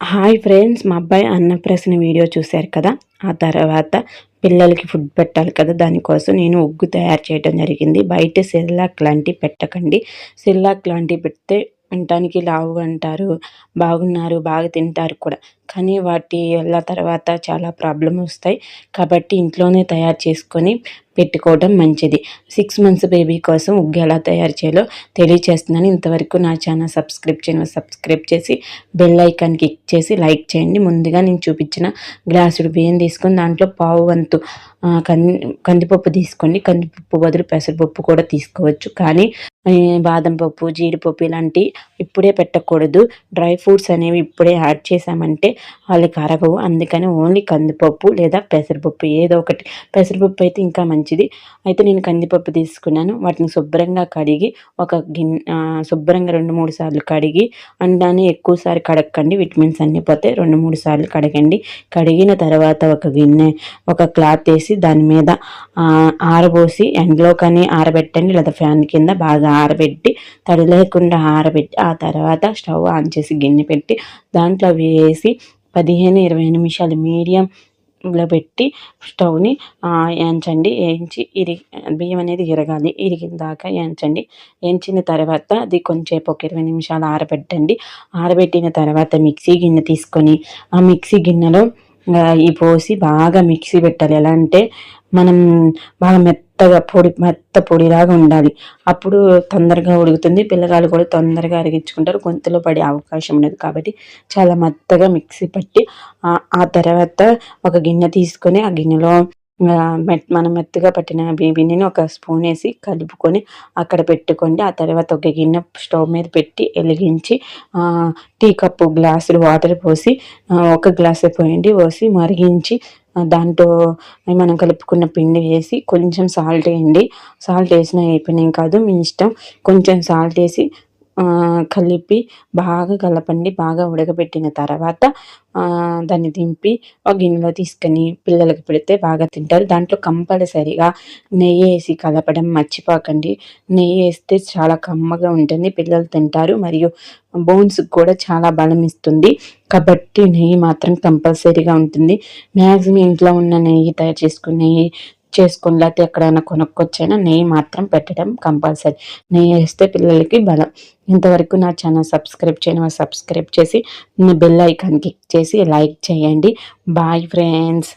Hi friends మా అబ్బాయి అన్నప్రసన video చూశారు కదా? ఆ తర్వాత పిల్లలకి ఫుడ్ పెట్టాలి కదా దానికోసం నేను ఉగ్గు తయారు చేయడం జరిగింది. బయట సిల్లాక్ లాంటివి పెట్టకండి. సిల్లాక్ లాంటివి పెడితే వినటానికి లావుగా అంటారు బాగున్నారు బాగా తింటారు కూడా. కానీ వాటి వల్ల తర్వాత చాలా ప్రాబ్లమ్ వస్తాయి. కాబట్టి ఇంట్లోనే తయారు చేసుకొని పెట్టుకోవడం మంచిది. సిక్స్ మంత్స్ బేబీ కోసం ఉగ్గు ఎలా తయారు చేయాలో తెలియచేస్తున్నాను. ఇంతవరకు నా ఛానల్ సబ్స్క్రైబ్ చేయను సబ్స్క్రైబ్ చేసి బెల్ ఐకాన్ క్లిక్ చేసి లైక్ చేయండి. ముందుగా నేను చూపించిన గ్లాసుడు బియ్యం తీసుకొని దాంట్లో పావు వంతు కందిపప్పు తీసుకోండి. కందిపప్పు బదులు పెసరపప్పు కూడా తీసుకోవచ్చు. కానీ బాదం పప్పు జీడిపప్పు ఇలాంటి ఇప్పుడే పెట్టకూడదు. డ్రై ఫ్రూట్స్ అనేవి ఇప్పుడే యాడ్ చేసామంటే వాళ్ళకి అరగవు. అందుకని ఓన్లీ కందిపప్పు లేదా పెసరపప్పు ఏదో ఒకటి. పెసరపప్పు అయితే ఇంకా మంచిది. అయితే నేను కందిపప్పు తీసుకున్నాను. వాటిని శుభ్రంగా కడిగి ఒక గిన్నె శుభ్రంగా రెండు మూడు సార్లు కడిగి అండాన్ని ఎక్కువసారి కడగండి విటమిన్స్ అన్నీ పోతే రెండు మూడు సార్లు కడగండి. కడిగిన తర్వాత ఒక గిన్నె ఒక క్లాత్ వేసి దాని మీద ఆరబోసి ఎండలో కానీ ఆరబెట్టండి. లేదా ఫ్యాన్ కింద బాగా ఆరబెట్టి తడి లేకుండా ఆరబెట్టి ఆ తర్వాత స్టవ్ ఆన్ చేసి గిన్నె పెట్టి దాంట్లో వేసి పదిహేను ఇరవై నిమిషాలు మీడియం లో పెట్టి స్టవ్ని ఏంచండి ఏంచి ఇరి బియ్యం అనేది ఇరగాలి. ఇరిగిన దాకా ఏంచండి ఏంచిన తర్వాత అది కొంచెంసేపు ఒక ఇరవై నిమిషాలు ఆరబెట్టండి. ఆరబెట్టిన తర్వాత మిక్సీ గిన్నె తీసుకొని ఆ మిక్సీ గిన్నెలో ఈ పోసి బాగా మిక్సీ పెట్టాలి. ఎలా అంటే మనం బాగా మెత్త మెత్తగా పొడి మెత్త పొడిలాగా ఉండాలి. అప్పుడు తొందరగా ఉడుకుతుంది. పిల్లగాలు కూడా తొందరగా అరిగించుకుంటారు. గొంతులో పడే అవకాశం ఉండదు కాబట్టి చాలా మెత్తగా మిక్సీ పట్టి ఆ తర్వాత ఒక గిన్నె తీసుకొని ఆ గిన్నెలో మనం మెత్తగా పట్టిన బేబీని ఒక స్పూన్ వేసి కలుపుకొని అక్కడ పెట్టుకోండి. ఆ తర్వాత ఒక గిన్నె స్టవ్ మీద పెట్టి వెలిగించి టీ కప్పు గ్లాసులు వాటర్ పోసి ఒక గ్లాస్ పోయండి పోసి మరిగించి దాంట్లో మనం కలుపుకున్న పిండి వేసి కొంచెం సాల్ట్ వేయండి. సాల్ట్ వేసినా అయిపోయినాయి కాదు మీ ఇష్టం. కొంచెం సాల్ట్ వేసి కలిపి బాగా కలపండి బాగా ఉడకబెట్టిన తర్వాత దాన్ని దింపి ఒక గిన్నెలో తీసుకొని పిల్లలకి పెడితే బాగా తింటారు. దాంట్లో కంపల్సరిగా నెయ్యి వేసి కలపడం మర్చిపోకండి. నెయ్యి వేస్తే చాలా కమ్మగా ఉంటుంది పిల్లలు తింటారు మరియు బోన్స్కి కూడా చాలా బలం ఇస్తుంది. కాబట్టి నెయ్యి మాత్రం కంపల్సరీగా ఉంటుంది. మ్యాక్సిమం ఇంట్లో ఉన్న నెయ్యి తయారు చేసుకునే నెయ్యి చేసుకుని లేకపోతే ఎక్కడైనా కొనుక్కొచ్చైనా నెయ్యి మాత్రం పెట్టడం కంపల్సరీ. నెయ్యి వేస్తే పిల్లలకి బలం. ఇంతవరకు నా ఛానల్ సబ్స్క్రైబ్ చేయని సబ్స్క్రైబ్ చేసి బెల్ ఐకాన్ క్లిక్ చేసి లైక్ చేయండి. Bye friends